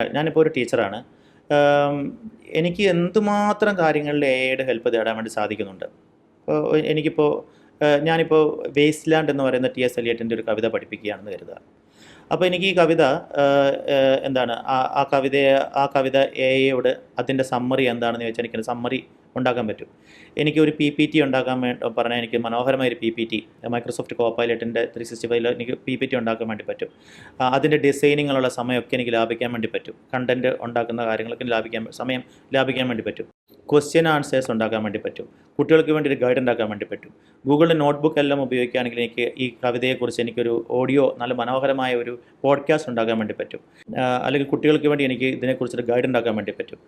ഞാനിപ്പോൾ ഒരു ടീച്ചറാണ്. എനിക്ക് എന്തുമാത്രം കാര്യങ്ങളിൽ എ ഹെൽപ്പ് തേടാൻ വേണ്ടി സാധിക്കുന്നുണ്ട്? ഇപ്പോൾ എനിക്കിപ്പോൾ ഞാനിപ്പോൾ വേസ്റ്റ് ലാൻഡ് എന്ന് പറയുന്ന ടി എസ് എലിയറ്റിന്റെ ഒരു കവിത പഠിപ്പിക്കുകയാണെന്ന് കരുതുക. അപ്പോൾ എനിക്ക് ഈ കവിത എന്താണ്? ആ ആ കവിതയെ ആ കവിത എ ഐയോട് അതിന്റെ സമ്മറി എന്താണെന്ന് ചോദിച്ചാൽ എനിക്കൊരു സമ്മറി ഉണ്ടാക്കാൻ പറ്റും. എനിക്ക് ഒരു പി പി ടി ഉണ്ടാക്കാൻ വേണ്ടി പറഞ്ഞാൽ എനിക്ക് മനോഹരമായ ഒരു പി പി ടി മൈക്രോസോഫ്റ്റ് കോപ്പൈലറ്റിന്റെ ത്രീ സിക്സ്റ്റി ഫൈവിൽ എനിക്ക് പി പി ടി ഉണ്ടാക്കാൻ വേണ്ടി പറ്റും. അതിന്റെ ഡിസൈനിങ്ങിലുള്ള സമയമൊക്കെ എനിക്ക് ലാഭിക്കാൻ വേണ്ടി പറ്റും. കണ്ടന്റ് ഉണ്ടാക്കുന്ന കാര്യങ്ങളൊക്കെ ലാഭിക്കാൻ സമയം ലാഭിക്കാൻ വേണ്ടി പറ്റും. ക്വസ്റ്റ്യൻ ആൻസേഴ്സ് ഉണ്ടാക്കാൻ വേണ്ടി പറ്റും. കുട്ടികൾക്ക് വേണ്ടി ഒരു ഗൈഡ് ഉണ്ടാക്കാൻ വേണ്ടി പറ്റും. ഗൂഗിളിന്റെ നോട്ട്ബുക്ക് എല്ലാം ഉപയോഗിക്കുകയാണെങ്കിൽ എനിക്ക് ഈ കവിതയെക്കുറിച്ച് എനിക്കൊരു ഓഡിയോ നല്ല മനോഹരമായ ഒരു പോഡ്കാസ്റ്റ് ഉണ്ടാക്കാൻ വേണ്ടി പറ്റും. അല്ലെങ്കിൽ കുട്ടികൾക്ക് വേണ്ടി എനിക്ക് ഇതിനെക്കുറിച്ചൊരു ഗൈഡ് ഉണ്ടാക്കാൻ വേണ്ടി പറ്റും.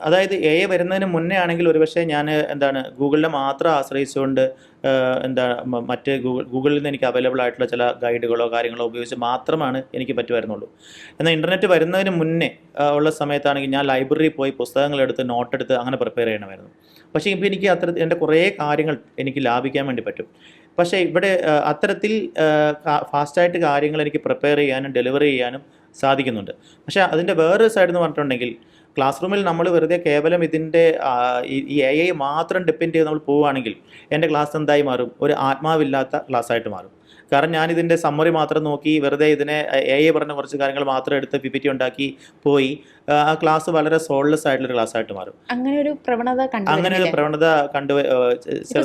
അതായത് എ വരുന്നതിന് മുന്നേ ആണെങ്കിൽ ഒരുപക്ഷെ ഞാൻ എന്താണ് ഗൂഗിളിനെ മാത്രം ആശ്രയിച്ചുകൊണ്ട് എന്താ മറ്റ് ഗൂഗിൾ ഗൂഗിളിൽ നിന്ന് എനിക്ക് അവൈലബിൾ ആയിട്ടുള്ള ചില ഗൈഡുകളോ കാര്യങ്ങളോ ഉപയോഗിച്ച് മാത്രമാണ് എനിക്ക് പറ്റുമായിരുന്നുള്ളൂ. എന്നാൽ ഇന്റർനെറ്റ് വരുന്നതിന് മുന്നേ ഉള്ള സമയത്താണെങ്കിൽ ഞാൻ ലൈബ്രറിയിൽ പോയി പുസ്തകങ്ങളെടുത്ത് നോട്ടെടുത്ത് അങ്ങനെ പ്രിപ്പയർ ചെയ്യണമായിരുന്നു. പക്ഷേ ഇപ്പോൾ എനിക്ക് അത്തരത്തിൽ എന്റെ കുറേ കാര്യങ്ങൾ എനിക്ക് ലാഭിക്കാൻ വേണ്ടി പറ്റും. പക്ഷേ ഇവിടെ അത്തരത്തിൽ ഫാസ്റ്റായിട്ട് കാര്യങ്ങൾ എനിക്ക് പ്രിപ്പയർ ചെയ്യാനും ഡെലിവറി ചെയ്യാനും സാധിക്കുന്നുണ്ട്. പക്ഷേ അതിന്റെ വേറൊരു സൈഡ് എന്ന് പറഞ്ഞിട്ടുണ്ടെങ്കിൽ ക്ലാസ് റൂമിൽ നമ്മൾ വെറുതെ കേവലം ഇതിന്റെ ഈ എ ഐ മാത്രം ഡിപ്പെൻഡ് ചെയ്ത് നമ്മൾ പോവുകയാണെങ്കിൽ എന്റെ ക്ലാസ് എന്തായി മാറും? ഒരു ആത്മാവില്ലാത്ത ക്ലാസ്സായിട്ട് മാറും. കാരണം ഞാൻ ഇതിന്റെ സമ്മറി മാത്രം നോക്കി വെറുതെ ഇതിനെ എ ഐ പറഞ്ഞ കുറച്ച് കാര്യങ്ങൾ മാത്രം എടുത്ത് പി പി ടി ഉണ്ടാക്കി പോയി. ആ, ക്ലാസ് വളരെ സോൾലെസ് ആയിട്ടുള്ള ക്ലാസ് ആയിട്ട് മാറും. അങ്ങനെ ഒരു പ്രവണത അങ്ങനെ ഒരു പ്രവണത കണ്ടു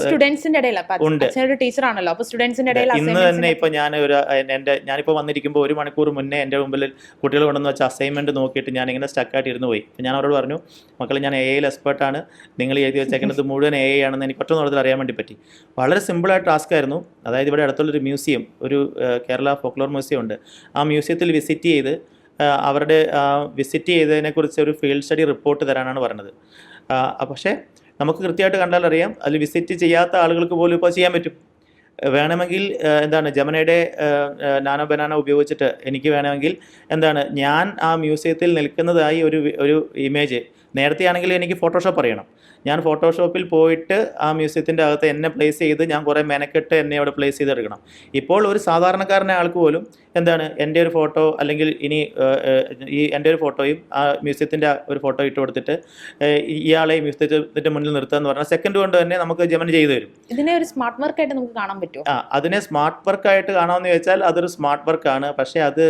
സ്റ്റുഡൻസിന്റെ ഇടയിൽ ഉണ്ട്. ടീച്ചറാണല്ലോ അപ്പൊ സ്റ്റുഡൻസിന്റെ ഇടയിൽ ഇന്ന് തന്നെ ഇപ്പൊ ഞാൻ ഒരു എന്റെ ഞാനിപ്പോൾ വന്നിരിക്കുമ്പോൾ ഒരു മണിക്കൂർ മുന്നേ എന്റെ മുമ്പിൽ കുട്ടികൾ കൊണ്ടുവന്ന് വെച്ച അസൈൻമെന്റ് നോക്കിയിട്ട് ഞാൻ ഇങ്ങനെ സ്റ്റക്ക് സ്റ്റക്കായിട്ട് ഇരുന്ന് പോയി. അപ്പോൾ ഞാൻ അവരോട് പറഞ്ഞു മക്കൾ ഞാൻ എ ഐയിൽ ആണ്. നിങ്ങൾ എഴുതി വെച്ചേക്കുന്നത് മുഴുവൻ എ ഐ ആണെന്ന് എനിക്ക് ഒറ്റ നോളത്തിൽ അറിയാൻ വേണ്ടി പറ്റി. വളരെ സിമ്പിൾ ആയിട്ട് ടാസ്ക് ആയിരുന്നു. അതായത് ഇവിടെ അടുത്തുള്ളൊരു മ്യൂസിയം ഒരു കേരള ഫോക്ലോർ മ്യൂസിയം ഉണ്ട്. ആ മ്യൂസിയത്തിൽ വിസിറ്റ് ചെയ്ത് അവരുടെ വിസിറ്റ് ചെയ്തതിനെക്കുറിച്ച് ഒരു ഫീൽഡ് സ്റ്റഡി റിപ്പോർട്ട് തരാനാണ് പറഞ്ഞത്. പക്ഷേ നമുക്ക് കൃത്യമായിട്ട് കണ്ടാൽ അറിയാം അതിൽ വിസിറ്റ് ചെയ്യാത്ത ആളുകൾക്ക് പോലും ഇപ്പോൾ ചെയ്യാൻ പറ്റും. വേണമെങ്കിൽ എന്താണ് ജമനയുടെ നാനോ ബനാന ഉപയോഗിച്ചിട്ട് എനിക്ക് വേണമെങ്കിൽ എന്താണ് ഞാൻ ആ മ്യൂസിയത്തിൽ നിൽക്കുന്നതായി ഒരു ഒരു ഇമേജ് നേരത്തെ ആണെങ്കിൽ എനിക്ക് ഫോട്ടോഷോപ്പ് അറിയണം. ഞാൻ ഫോട്ടോഷോപ്പിൽ പോയിട്ട് ആ മ്യൂസിയത്തിന്റെ അകത്ത് എന്നെ പ്ലേസ് ചെയ്ത് ഞാൻ കുറേ മെനക്കെട്ട് എന്നെ അവിടെ പ്ലേസ് ചെയ്തെടുക്കണം. ഇപ്പോൾ ഒരു സാധാരണക്കാരനെ ആൾക്ക് പോലും എന്താണ് എന്റെ ഒരു ഫോട്ടോ അല്ലെങ്കിൽ ഇനി ഈ എന്റെ ഒരു ഫോട്ടോയും ആ മ്യൂസിയത്തിന്റെ ഒരു ഫോട്ടോ ഇട്ട് കൊടുത്തിട്ട് ഇയാളെ മ്യൂസിയത്തിന്റെ മുന്നിൽ നിർത്തുക എന്ന് പറഞ്ഞാൽ സെക്കൻഡ് കൊണ്ട് തന്നെ നമുക്ക് ജമൻ ചെയ്തു തരും. ഇതിനെ ഒരു സ്മാർട്ട് വർക്ക് ആയിട്ട് നമുക്ക് കാണാൻ പറ്റും ആ അതിനെ സ്മാർട്ട് വർക്കായിട്ട് കാണാമെന്ന് ചോദിച്ചാൽ അതൊരു സ്മാർട്ട് വർക്കാണ് പക്ഷേ അത്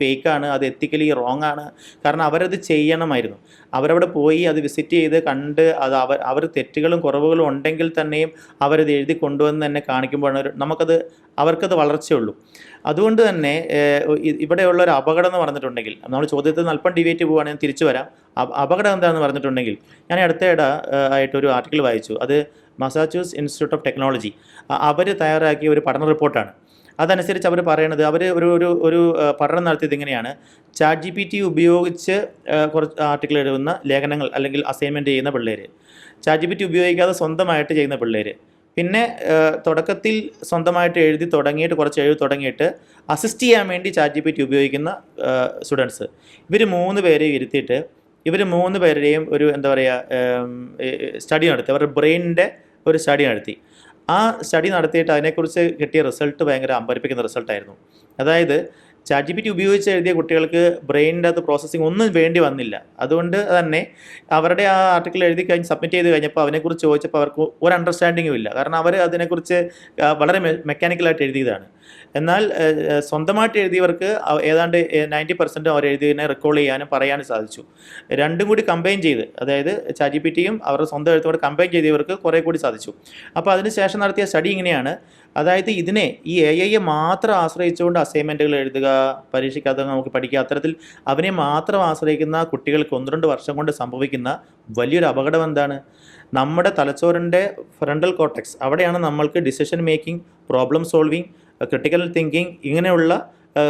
ഫേക്കാണ് അത് എത്തിക്കലി റോങ് ആണ്. കാരണം അവരത് ചെയ്യണമായിരുന്നു. അവരവിടെ പോയി അത് വിസിറ്റ് ചെയ്ത് കണ്ട് അത് അവർ അവർ തെറ്റുകളും കുറവുകളും ഉണ്ടെങ്കിൽ തന്നെയും അവരത് എഴുതി കൊണ്ടുവന്ന് തന്നെ കാണിക്കുമ്പോഴാണ് നമുക്കത് അവർക്കത് വളർച്ചയുള്ളൂ. അതുകൊണ്ട് തന്നെ ഇവിടെയുള്ള ഒരു അപകടം എന്ന് പറഞ്ഞിട്ടുണ്ടെങ്കിൽ നമ്മൾ ചോദ്യത്തിൽ അല്പം ഡിവേറ്റ് പോവുകയാണെങ്കിൽ തിരിച്ചു വരാം. അപകടം എന്താണെന്ന് പറഞ്ഞിട്ടുണ്ടെങ്കിൽ ഞാൻ അടുത്ത ഏഹ്, ആയിട്ടൊരു ആർട്ടിക്കിൾ വായിച്ചു. അത് മസാച്യൂസ് ഇൻസ്റ്റിറ്റ്യൂട്ട് ഓഫ് ടെക്നോളജി അവർ തയ്യാറാക്കിയ ഒരു പഠന റിപ്പോർട്ടാണ് അതനുസരിച്ച് അവർ പറയണത്. അവർ ഒരു ഒരു ഒരു പഠനം നടത്തിയത് ഇങ്ങനെയാണ്. ചാറ്റ് ജി പി ടി ഉപയോഗിച്ച് കുറച്ച് ആർട്ടിക്കിൾ എഴുതുന്ന ലേഖനങ്ങൾ അല്ലെങ്കിൽ അസൈൻമെന്റ് ചെയ്യുന്ന പിള്ളേർ ചാറ്റ് ജി പി ടി ഉപയോഗിക്കാതെ സ്വന്തമായിട്ട് ചെയ്യുന്ന പിള്ളേർ പിന്നെ തുടക്കത്തിൽ സ്വന്തമായിട്ട് എഴുതി തുടങ്ങിയിട്ട് കുറച്ച് എഴുതി തുടങ്ങിയിട്ട് അസിസ്റ്റ് ചെയ്യാൻ വേണ്ടി ചാറ്റ് ജി പി ടി ഉപയോഗിക്കുന്ന സ്റ്റുഡൻസ് ഇവർ മൂന്ന് പേരെ ഇരുത്തിയിട്ട് ഇവർ മൂന്ന് പേരുടെയും ഒരു എന്താ പറയുക സ്റ്റഡി നടത്തി. അവരുടെ ബ്രെയിനിന്റെ ഒരു സ്റ്റഡി നടത്തി. ആ സ്റ്റഡി നടത്തിയിട്ട് അതിനെക്കുറിച്ച് കിട്ടിയ റിസൾട്ട് ഭയങ്കര അമ്പരിപ്പിക്കുന്ന റിസൾട്ടായിരുന്നു അതായത് ചാറ്റ് ജി പി ടി ഉപയോഗിച്ച് എഴുതിയ കുട്ടികൾക്ക് ബ്രെയിനിന്റെ അകത്ത് പ്രോസസ്സിങ് ഒന്നും വേണ്ടി വന്നില്ല. അതുകൊണ്ട് തന്നെ അവരുടെ ആ ആർട്ടിക്കിൾ എഴുതി കഴിഞ്ഞ് സബ്മിറ്റ് ചെയ്ത് കഴിഞ്ഞപ്പോൾ അതിനെക്കുറിച്ച് ചോദിച്ചപ്പോൾ അവർക്ക് ഒരു അണ്ടർസ്റ്റാൻഡിങ്ങും ഇല്ല. കാരണം അവർ അതിനെക്കുറിച്ച് വളരെ മെക്കാനിക്കലായിട്ട് എഴുതിയതാണ്. എന്നാൽ സ്വന്തമായിട്ട് എഴുതിയവർക്ക് ഏതാണ്ട് നയന്റി പെർസെന്റും അവർ എഴുതിയതിനെ റെക്കോൾ ചെയ്യാനും പറയാനും സാധിച്ചു. രണ്ടും കൂടി കമ്പൈൻ ചെയ്ത് അതായത് ചാജി പി ടിയും അവരുടെ സ്വന്തം എഴുത്തോടെ കമ്പൈൻ ചെയ്തവർക്ക് കുറേ കൂടി സാധിച്ചു. അപ്പോൾ അതിനുശേഷം നടത്തിയ സ്റ്റഡി ഇങ്ങനെയാണ്. അതായത് ഇതിനെ ഈ എ ഐയെ മാത്രം ആശ്രയിച്ചുകൊണ്ട് അസൈൻമെന്റുകൾ എഴുതുക പരീക്ഷയ്ക്കകത്ത് നമുക്ക് പഠിക്കുക അത്തരത്തിൽ അവനെ മാത്രം ആശ്രയിക്കുന്ന കുട്ടികൾക്ക് ഒന്ന് രണ്ട് വർഷം കൊണ്ട് സംഭവിക്കുന്ന വലിയൊരു അപകടം എന്താണ്? നമ്മുടെ തലച്ചോറിന്റെ ഫ്രണ്ടൽ കോട്ടക്സ് അവിടെയാണ് നമ്മൾക്ക് decision making problem solving critical thinking ഇങ്ങനെയുള്ള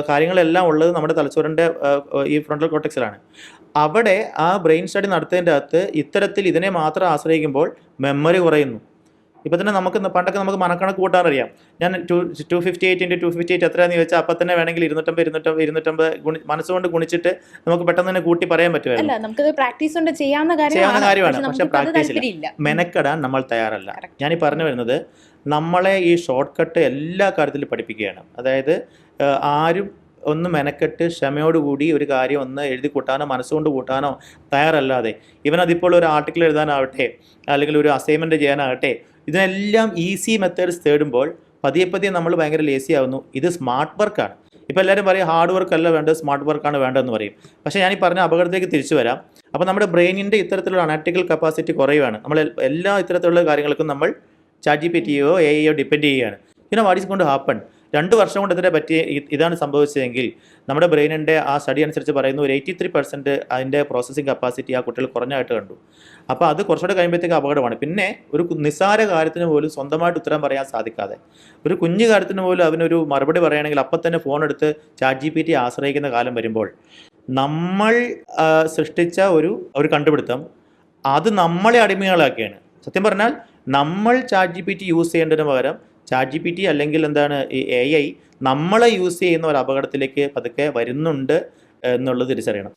കാര്യങ്ങളെല്ലാം ഉള്ളത് നമ്മുടെ തലച്ചോറിന്റെ ഈ ഫ്രണ്ടൽ കോട്ടക്സിലാണ് അവിടെ ആ ബ്രെയിൻ സ്റ്റഡി നടത്തേന്റെ അകത്ത് ഇത്തരത്തിൽ ഇതിനെ മാത്രം ആശ്രയിക്കുമ്പോൾ മെമ്മറി കുറയുന്നു. ഇപ്പം തന്നെ നമുക്ക് പണ്ടൊക്കെ നമുക്ക് മനക്കണക്ക് കൂട്ടാൻ അറിയാം ഞാൻ two two fifty eight into two fifty eight എത്രയാണെന്ന് ചോദിച്ചാൽ അപ്പം തന്നെ വേണമെങ്കിൽ ഇരുന്നൂറ്റമ്പത് ഇരുന്നൂറ്റമ്പത് ഇരുന്നൂറ്റമ്പത് ഗുണി മനസ്സുകൊണ്ട് ഗുണിച്ചിട്ട് നമുക്ക് പെട്ടെന്ന് തന്നെ കൂട്ടി പറയാൻ പറ്റുമായിരുന്നു. അല്ല നമുക്കത് പ്രാക്ടീസ് കൊണ്ട് ചെയ്യാവുന്ന കാര്യമാണ്. പക്ഷെ പ്രാക്ടീസ് ഇല്ല. മെനക്കെടാൻ നമ്മൾ തയ്യാറല്ല. ഞാൻ ഈ പറഞ്ഞു വരുന്നത് നമ്മളെ ഈ ഷോർട്ട് കട്ട് എല്ലാ കാര്യത്തിലും പഠിപ്പിക്കുകയാണ്. അതായത് ആരും ഒന്ന് മെനക്കെട്ട് ക്ഷമയോടുകൂടി ഒരു കാര്യം ഒന്ന് എഴുതി കൂട്ടാനോ മനസ്സുകൊണ്ട് കൂട്ടാനോ തയ്യാറല്ലാതെ. ഇവൻ അതിപ്പോൾ ഒരു ആർട്ടിക്കിൾ എഴുതാനാവട്ടെ അല്ലെങ്കിൽ ഒരു അസൈൻമെന്റ് ചെയ്യാനാകട്ടെ ഇതിനെല്ലാം ഈസി മെത്തേഡ്സ് തേടുമ്പോൾ പതിയെ പതിയെ നമ്മൾ ഭയങ്കര ലേസി ആവുന്നു. ഇത് സ്മാർട്ട് വർക്കാണ് ഇപ്പോൾ എല്ലാവരും പറയും ഹാർഡ് വർക്ക് അല്ല വേണ്ടത് സ്മാർട്ട് വർക്കാണ് വേണ്ടതെന്ന് പറയും. പക്ഷേ ഞാൻ ഈ പറഞ്ഞ അപകടത്തിലേക്ക് തിരിച്ചു വരാം. അപ്പോൾ നമ്മുടെ ബ്രെയിനിന്റെ ഇത്തരത്തിലുള്ള അനാറ്റിക്കൽ കപ്പാസിറ്റി കുറയുകയാണ് നമ്മൾ എല്ലാ ഇത്തരത്തിലുള്ള കാര്യങ്ങൾക്കും നമ്മൾ ചാറ്റ് ജി പി ടിയോ എ ഐയോ ഡിപ്പെൻഡ് ചെയ്യുകയാണ്. പിന്നെ വാട്ട് ഈസ് കൊണ്ട് ഹാപ്പൺ രണ്ട് വർഷം കൊണ്ട് ഇതിനെ പറ്റി ഇതാണ് സംഭവിച്ചതെങ്കിൽ നമ്മുടെ ബ്രെയിനിന്റെ ആ സ്റ്റഡി അനുസരിച്ച് പറയുന്ന ഒരു എയ്റ്റി ത്രീ പെർസെന്റ് അതിന്റെ പ്രോസസ്സിംഗ് കപ്പാസിറ്റി ആ കുട്ടികൾ കുറഞ്ഞായിട്ട് കണ്ടു. അപ്പോൾ അത് കുറച്ചുകൂടെ കഴിയുമ്പോഴത്തേക്ക് അപകടമാണ്. പിന്നെ ഒരു നിസ്സാര കാര്യത്തിന് പോലും സ്വന്തമായിട്ട് ഉത്തരം പറയാൻ സാധിക്കാതെ. ഒരു കുഞ്ഞു കാര്യത്തിന് പോലും അവനൊരു മറുപടി പറയുകയാണെങ്കിൽ അപ്പം തന്നെ ഫോൺ എടുത്ത് ചാറ്റ് ജി പി ടി ആശ്രയിക്കുന്ന കാലം വരുമ്പോൾ നമ്മൾ സൃഷ്ടിച്ച ഒരു ഒരു കണ്ടുപിടുത്തം അത് നമ്മളെ അടിമകളാക്കിയാണ്. സത്യം പറഞ്ഞാൽ നമ്മൾ chat G P T use ചെയ്യേണ്ടതിന് പകരം ചാറ്റ് ജി പി ടി അല്ലെങ്കിൽ എന്താണ് ഈ എ ഐ നമ്മളെ യൂസ് ചെയ്യുന്ന ഒരു അപകടത്തിലേക്ക് പതുക്കെ വരുന്നുണ്ട് എന്നുള്ളത് തിരിച്ചറിയണം.